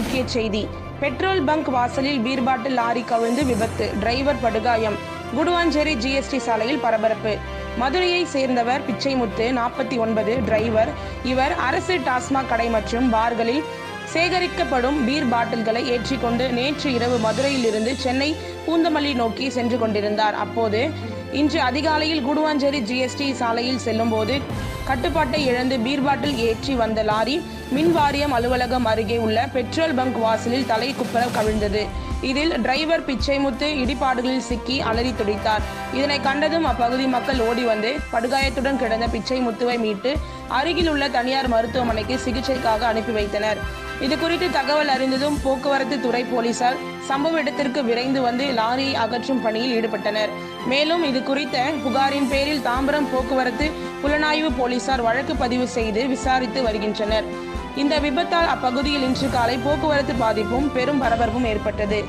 முக்கிய செய்தி. Petrol bunk வாசலில் பீர் பாட்டில் லாரி கவிழ்ந்து விபத்து. டிரைவர் படுகாயம். குடுவாஞ்சேரி ஜிஎஸ்டி சாலையில் பரபரப்பு. மதுரையை சேர்ந்தவர் பிச்சைமுத்து நாற்பத்தி ஒன்பது டிரைவர். இவர் அரசு டாஸ்மாக் கடை மற்றும் பார்களில் சேகரிக்கப்படும் பீர் பாட்டில்களை ஏற்றிக்கொண்டு நேற்று இரவு மதுரையிலிருந்து சென்னை பூந்தமல்லி நோக்கி சென்று கொண்டிருந்தார். அப்போது இன்று அதிகாலையில் குடுவாஞ்சேரி ஜிஎஸ்டி சாலையில் செல்லும்போது கட்டுப்பாட்டை இழந்து பீர் பாட்டில் ஏற்றி வந்த லாரி மின் வாரியம் அலுவலகம் அருகே உள்ள பெட்ரோல் பங்க் வாசலில் தலை குப்பர கவிழ்ந்தது. இதில் டிரைவர் பிச்சைமுத்து இடிபாடுகளில் சிக்கி அலறி துடித்தார். இதனை கண்டதும் அப்பகுதி மக்கள் ஓடி வந்து படுகாயத்துடன் கிடந்த பிச்சைமுத்துவை மீட்டு அருகில் உள்ள தனியார் மருத்துவமனைக்கு சிகிச்சைக்காக அனுப்பி வைத்தனர். இது குறித்து தகவல் அறிந்ததும் போக்குவரத்து துறை போலீசார் சம்பவ இடத்திற்கு விரைந்து வந்து லாரியை அகற்றும் பணியில் ஈடுபட்டனர். மேலும் இது குறித்த புகாரின் பேரில் தாம்பரம் போக்குவரத்து புலனாய்வு போலீசார் வழக்கு பதிவு செய்து விசாரித்து வருகின்றனர். இந்த விபத்தால் அப்பகுதியில் இன்று காலை போக்குவரத்து பாதிப்பும் பெரும் பரபரப்பும் ஏற்பட்டது.